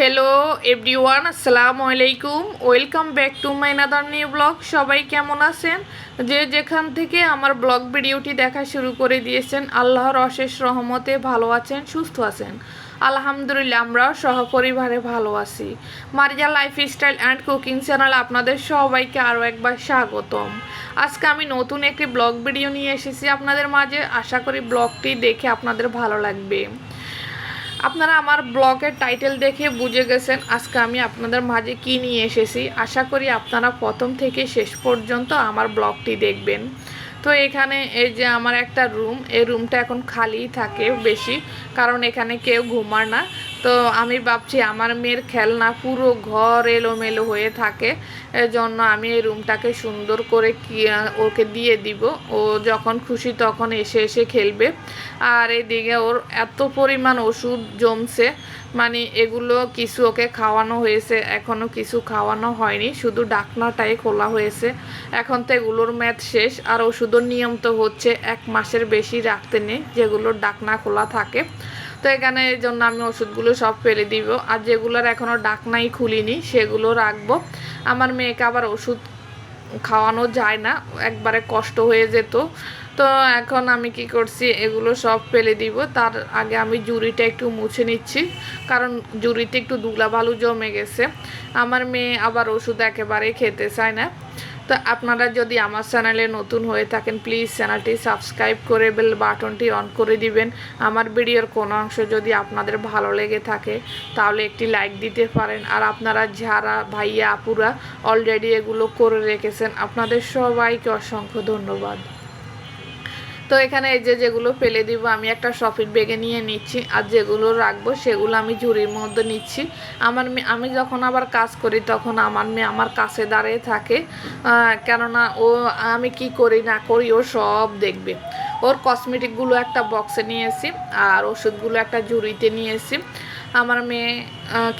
Hello everyone আসসালামু আলাইকুম। Welcome back to my another new blog সবাই কেমন আছেন? যে যেখান থেকে আমার ব্লগ ভিডিওটি দেখা শুরু করে দিয়েছেন, আল্লাহর অশেষ রহমতে ভালো আছেন, সুস্থ আছেন। আলহামদুলিল্লাহ, আমরাও সহপরিবারে ভালো আছি। Marija lifestyle and cooking channel আপনাদের সবাইকে আরও একবার স্বাগতম। আজকে আমি নতুন একটি ব্লগ ভিডিও নিয়ে এসেছি আপনাদের মাঝে। আশা করি ব্লগটি দেখে আপনাদের ভালো লাগবে। আপনারা আমার ব্লগের টাইটেল দেখে বুঝে গেছেন, আজকে আমি আপনাদের মাঝে কি নিয়ে এসেছি। আশা করি আপনারা প্রথম থেকে শেষ পর্যন্ত আমার ব্লগটি দেখবেন। তো এখানে এই যে আমার একটা রুম এই রুমটা এখন খালি থাকে বেশি, কারণ এখানে কেউ ঘুমার না। তো আমি ভাবছি আমার মেয়ের খেলনা পুরো ঘর এলোমেলো হয়ে থাকে জন্য আমি এই রুমটাকে সুন্দর করে ওকে দিয়ে দিব। ও যখন খুশি তখন এসে এসে খেলবে। আর এদিকে ওর এত পরিমাণ ওষুধ জমছে মানে এগুলো কিছু ওকে খাওয়ানো হয়েছে এখনও কিছু খাওয়ানো হয়নি, শুধু ডাকনাটাই খোলা হয়েছে। এখন তো এগুলোর ম্যাথ শেষ, আর ওষুধের নিয়ম তো হচ্ছে, এক মাসের বেশি রাখতে নেই যেগুলোর ডাকনা খোলা থাকে। তো এখানে এই জন্য আমি ওষুধগুলো সব ফেলে দিব। আর যেগুলোর এখনও ডাকনাই খুলিনি, সেগুলো রাখব। আমার মেয়েকে আবার ওষুধ খাওয়ানো যায় না, একবারে কষ্ট হয়ে যেত। তো এখন আমি কি করছি, এগুলো সব ফেলে দিব। তার আগে আমি জুড়িটা একটু মুছে নিচ্ছি, কারণ জুড়িতে একটু দুলা বালু জমে গেছে। আমার মেয়ে আবার ওষুধ একেবারেই খেতে চায় না। তো আপনারা যদি আমার চ্যানেলে নতুন হয়ে থাকেন প্লিজ চ্যানেলটি সাবস্ক্রাইব করে বেল বাটনটি অন করে দিবেন। আমার ভিডিওর কোনো অংশ যদি আপনাদের ভালো লেগে থাকে, তাহলে একটি লাইক দিতে পারেন। আর আপনারা যারা ভাইয়া আপুরা অলরেডি এগুলো করে রেখেছেন, আপনাদের সবাইকে অসংখ্য ধন্যবাদ। তো এখানে এই যে যেগুলো ফেলে দিব, আমি একটা শপিং ব্যাগে নিয়ে নিচ্ছি। আর যেগুলো রাখব, সেগুলো আমি ঝুড়ির মধ্যে নিচ্ছি। আমার মেয়ে আমি যখন আবার কাজ করি, তখন আমার মেয়ে আমার কাছে দাঁড়িয়ে থাকে কেননা ও, আমি কি করি না করি, ও সব দেখবে। ওর কসমেটিকগুলো একটা বক্সে নিয়েছি, আর ওষুধগুলো একটা ঝুড়িতে নিয়েছি। আমার মেয়ে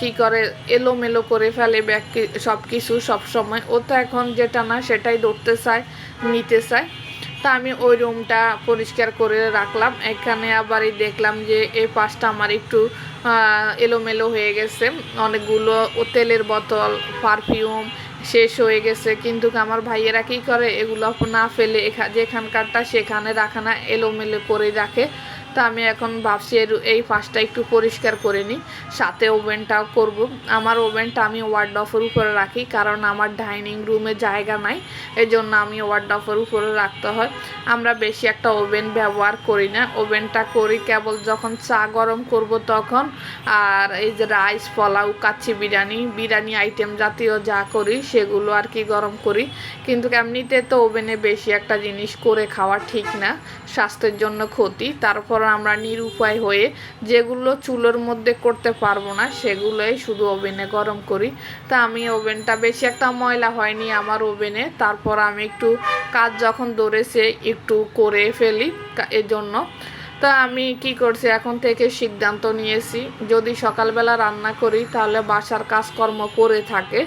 কি করে, এলোমেলো করে ফেলে ব্যাগ সব কিছু সবসময়। ও তো এখন যেটা না, সেটাই ধরতে চায়, নিতে চায়। তা আমি ওই রুমটা পরিষ্কার করে রাখলাম। এখানে আবারই দেখলাম যে এই পাশটা আমার একটু এলোমেলো হয়ে গেছে। অনেকগুলো তেলের বোতল, পারফিউম শেষ হয়ে গেছে। কিন্তু আমার ভাইয়েরা কী করে? এগুলো না ফেলে যেখানকারটা সেখানে রাখা না, এলোমেলো করে রাখে। তা আমি এখন ভাবছি এর- এই পাশটা একটু পরিষ্কার করে নিই। সাথে ওভেনটাও করব। আমার ওভেনটা আমি ওয়ার্ড অফের উপরে রাখি, কারণ আমার ডাইনিং রুমে জায়গা নাই এই জন্য আমি ওয়ার্ড অফের উপরে রাখতে হয়। আমরা বেশি একটা ওভেন ব্যবহার করি না। ওভেনটা করি কেবল যখন চা গরম করব তখন, আর এই যে রাইস, পোলাও, কাচ্চি বিরিয়ানি বিরিয়ানি আইটেম জাতীয় যা করি সেগুলো আর কি গরম করি। কিন্তু এমনিতে তো ওভেনে বেশি একটা জিনিস করে খাওয়া ঠিক না, স্বাস্থ্যের জন্য ক্ষতি। তারপর আমরা নিরুপায় হয়ে যেগুলো চুলোর মধ্যে করতে পারব না, সেগুলোই শুধু ওভেনে গরম করি। তা আমি ওভেনটা বেশি একটা ময়লা হয়নি আমার ওভেনে। তারপর আমি একটু কাজ যখন ধরেছে একটু করে ফেলি এজন্য। তা আমি কি করছি, এখন থেকে সিদ্ধান্ত নিয়েছি, যদি সকালবেলা রান্না করি তাহলে বাসার কাজকর্ম করে থাকে,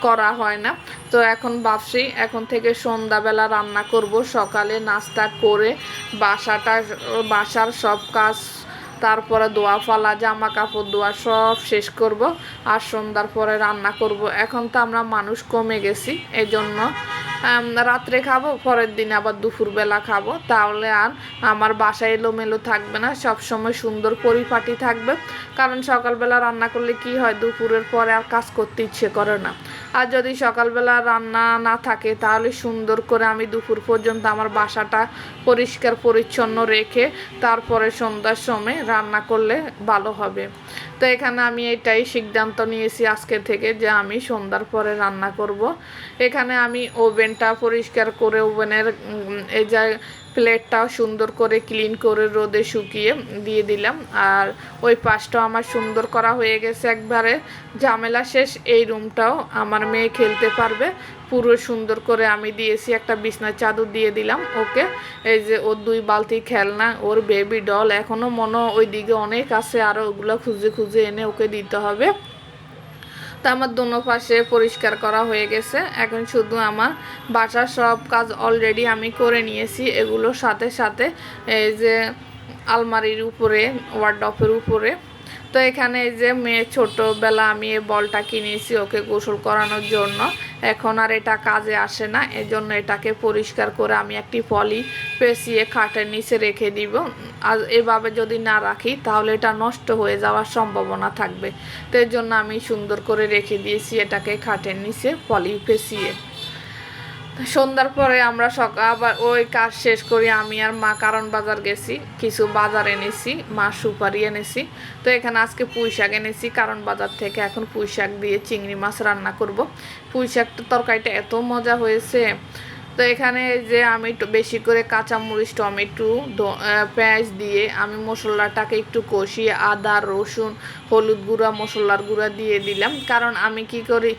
করা হয় না। তো এখন ভাবছি, এখন থেকে সন্ধ্যাবেলা রান্না করব, সকালে নাস্তা করে বাসাটা, বাসার সব কাজ, তারপরে দোয়া ফালা, জামা কাপড় ধোয়া সব শেষ করব আর সন্ধ্যার পরে রান্না করব। এখন তো আমরা মানুষ কমে গেছি, এজন্য রাত্রে খাব, পরের দিন আবার দুপুরবেলা খাব। তাহলে আর আমার বাসায় এলোমেলো থাকবে না সব সময় সুন্দর পরিপাটি থাকবে। কারণ সকালবেলা রান্না করলে কি হয়, দুপুরের পরে আর কাজ করতে ইচ্ছে করে না। আর যদি সকালবেলা রান্না না থাকে, তাহলে সুন্দর করে আমি দুপুর পর্যন্ত আমার বাসাটা পরিষ্কার পরিচ্ছন্ন রেখে তারপরে সন্ধ্যার সময় রান্না করলে ভালো হবে। তো এখানে আমি এটাই সিদ্ধান্ত নিয়েছি আজকে থেকে যে আমি সন্ধ্যার পরে রান্না করব। এখানে আমি ওভেনটা পরিষ্কার করে, ওভেনের এই যা প্লেটটাও সুন্দর করে ক্লিন করে রোদে শুকিয়ে দিয়ে দিলাম। আর ওই পাশটাও আমার সুন্দর করা হয়ে গেছে একবারে। ঝামেলা শেষ, এই রুমটাও আমার মেয়ে খেলতে পারবে। পুরো সুন্দর করে আমি দিয়েছি একটা বিছনা চাদর দিয়ে দিলাম ওকে। এই যে ওর দুই বালতি খেলনা, ওর বেবি ডল এখনও মনে ওই দিকে অনেক আছে আরও ওগুলো খুঁজে খুঁজে এনে ওকে দিতে হবে। তা আমার দোনো পাশে পরিষ্কার করা হয়ে গেছে। এখন শুধু আমার বাসার সব কাজ অলরেডি আমি করে নিয়েছি। এগুলোর সাথে সাথে এই যে আলমারির উপরে ওয়ার্ড ওয়ার্ডপের উপরে তো এখানে এই যে মেয়ে ছোটোবেলা আমি এই বলটা কিনেছি ওকে গোসল করানোর জন্য। এখন আর এটা কাজে আসে না, এজন্য এটাকে পরিষ্কার করে আমি একটি পলি পেঁচিয়ে খাটের নিচে রেখে দিব। আর এভাবে যদি না রাখি, তাহলে এটা নষ্ট হয়ে যাওয়ার সম্ভাবনা থাকবে। তো এর জন্য আমি সুন্দর করে রেখে দিয়েছি এটাকে খাটের নিচে পলি পেঁচিয়ে। সন্ধ্যার পরে আমরা সকাল আবার ওই কাজ শেষ করি, আমি আর মা কারণ বাজার গেছি, কিছু বাজার এনেছি, মা সুপারি এনেছি। তো এখানে আজকে পুঁই শাক এনেছি, কারণ বাজার থেকে এখন পুঁই শাক দিয়ে চিংড়ি মাছ রান্না করব। পুঁই শাকটা তরকারিটা এত মজা হয়েছে তো এখানে যে আমি একটু বেশি করে কাঁচামরিচ, টমেটো পেঁয়াজ দিয়ে আমি মশলাটাকে একটু কষিয়ে আদা, রসুন, হলুদ গুঁড়া, মশলার গুঁড়া দিয়ে দিলাম। কারণ আমি কি করি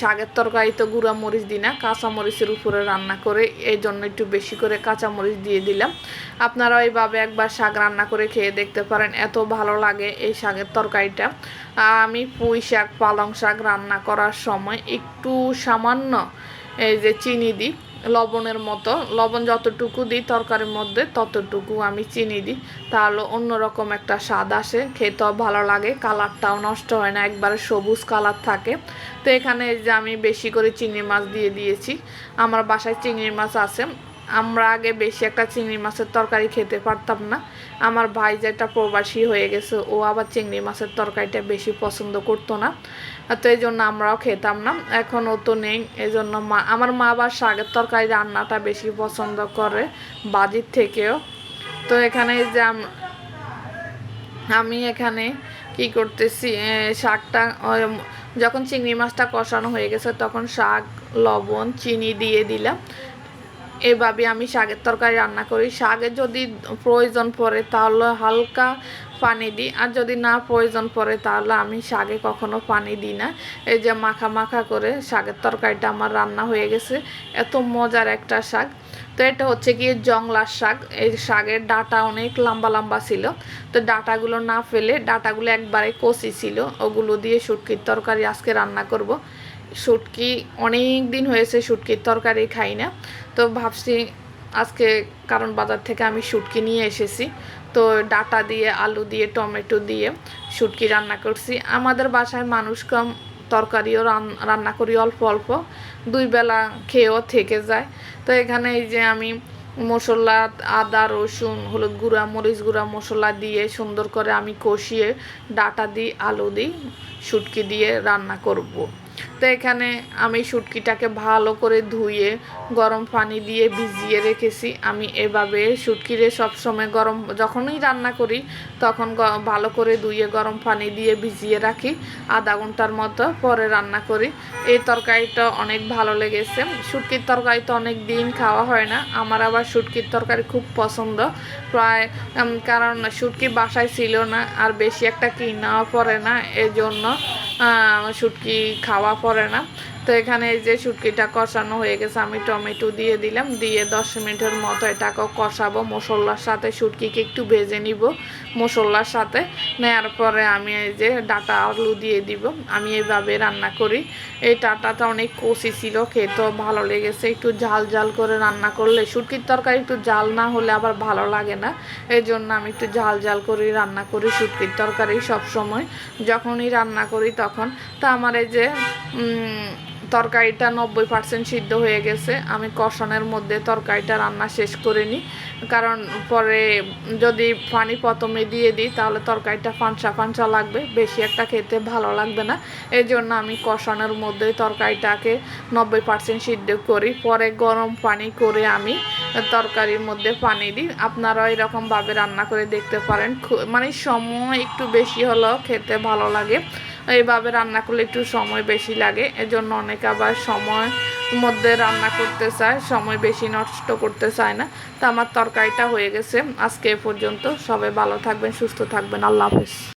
শাকের তরকারি তো গুঁড়া মরিচ দিই না, কাঁচামরিচের উপরে রান্না করে এই জন্য একটু বেশি করে কাঁচামরিচ দিয়ে দিলাম। আপনারা এইভাবে একবার শাক রান্না করে খেয়ে দেখতে পারেন, এত ভালো লাগে এই শাকের তরকারিটা। আমি পুঁই শাক, পালং শাক রান্না করার সময় একটু সামান্য এই যে চিনি দিই, লবণের মতো। লবণ যতটুকু দিই তরকারির মধ্যে ততটুকু আমি চিনি দিই। তাহলে অন্যরকম একটা স্বাদ আসে, খেতেও ভালো লাগে, কালারটাও নষ্ট হয় না, একবারে সবুজ কালার থাকে। তো এখানে যে আমি বেশি করে চিংড়ি মাছ দিয়ে দিয়েছি। আমার বাসায় চিংড়ি মাছ আছে। আমরা আগে বেশি একটা চিংড়ি মাছের তরকারি খেতে পারতাম না। আমার ভাই যেটা প্রবাসী হয়ে গেছে, ও আবার চিংড়ি মাছের তরকারিটা বেশি পছন্দ করতো না। তো এই জন্য আমরাও খেতাম না। এখন ও তো নেই, এই জন্য মা, আমার মা আবার শাকের তরকারি রান্নাটা বেশি পছন্দ করে, বাজির থেকেও। তো এখানে যে আমি এখানে কি করতেছি শাকটা যখন চিংড়ি মাছটা কষানো হয়ে গেছে, তখন শাক, লবণ, চিনি দিয়ে দিলাম। এভাবে আমি শাকের তরকারি রান্না করি। শাকের যদি প্রয়োজন পড়ে তাহলে হালকা পানি দিই। আর যদি না প্রয়োজন পড়ে তাহলে আমি শাকে কখনো পানি দিই না। এই যে মাখা মাখা করে শাকের তরকারিটা আমার রান্না হয়ে গেছে। এত মজার একটা শাক। তো এটা হচ্ছে কি জংলার শাক। এই শাকের ডাটা অনেক লম্বা লম্বা ছিল। তো ডাটাগুলো না ফেলে, ডাটাগুলো একবারে কষি ছিল। ওগুলো দিয়ে শুটকির তরকারি আজকে রান্না করব। শুটকি, অনেক দিন হয়েছে শুটকির তরকারি খাই না। তো ভাবছি আজকে কারণ বাজার থেকে আমি শুটকি নিয়ে এসেছি। তো ডাটা দিয়ে, আলু দিয়ে, টমেটো দিয়ে শুটকি রান্না করছি। আমাদের বাসায় মানুষ কম, তরকারিও রান্না করি অল্প অল্প। দুই বেলা খেয়েও থেকে যায়। তো এখানে এই যে আমি মশলা, আদা, রসুন, হলুদ গুঁড়া, মরিচ গুঁড়া মশলা দিয়ে সুন্দর করে আমি কষিয়ে ডাটা দিই, আলু দিই, শুটকি দিয়ে রান্না করব। তো এখানে আমি শুটকিটাকে ভালো করে ধুয়ে, গরম পানি দিয়ে ভিজিয়ে রেখেছি। আমি এভাবে শুটকিরে সবসময় গরম, যখনই রান্না করি, তখন ভালো করে ধুয়ে, গরম পানি দিয়ে ভিজিয়ে রাখি। আধা ঘণ্টার মতো পরে রান্না করি। এই তরকারিটা অনেক ভালো লেগেছে। শুটকির তরকারি তো অনেক দিন খাওয়া হয় না। আমার আবার শুটকির তরকারি খুব পছন্দ। প্রায় কারণ শুটকি বাসায় ছিল না, আর বেশি একটা কিনাও পড়ে না। এজন্য শুটকি খাওয়া পড়ে না। এখানে এই যে শুটকিটা কষানো হয়ে গেছে, আমি টমেটো দিয়ে দিলাম, দিয়ে দশ মিনিটের মতো এটাকেও কষাবো, মশলার সাথে শুটকিকে একটু ভেজে নিব মশলার সাথে। নেওয়ার পরে আমি এই যে ডাটা আলু দিয়ে দিব, আমি এইভাবে রান্না করি। এই ডাটাটা অনেক কষি ছিল, খেতেও ভালো লেগেছে। একটু ঝাল ঝাল করে রান্না করলে, শুটকির তরকারি একটু ঝাল না হলে আবার ভালো লাগে না। এই জন্য আমি একটু ঝাল ঝাল করে রান্না করি শুটকির তরকারি সব সময় যখনই রান্না করি তখন। তা আমার এই যে তরকারিটা নব্বই পার্সেন্ট সিদ্ধ হয়ে গেছে। আমি কষানোর মধ্যে তরকারিটা রান্না শেষ করে নিই। কারণ পরে যদি পানি প্রথমে দিয়ে দিই, তাহলে তরকারিটা ফাঁসা ফাঁসা লাগবে। বেশি একটা খেতে ভালো লাগবে না। এই জন্য আমি কষানোর মধ্যে তরকারিটাকে নব্বই পার্সেন্ট সিদ্ধ করি। পরে গরম পানি করে আমি তরকারির মধ্যে পানি দিই। আপনারাও এরকমভাবে রান্না করে দেখতে পারেন। মানে সময় একটু বেশি হলেও খেতে ভালো লাগে। এইভাবে রান্না করলে একটু সময় বেশি লাগে। এজন্য অনেকে আবার সময় মধ্যে রান্না করতে চায়, সময় বেশি নষ্ট করতে চায় না। তো আমার তরকারিটা হয়ে গেছে। আজকে এ পর্যন্ত। সবাই ভালো থাকবেন, সুস্থ থাকবেন। আল্লাহ হাফিজ।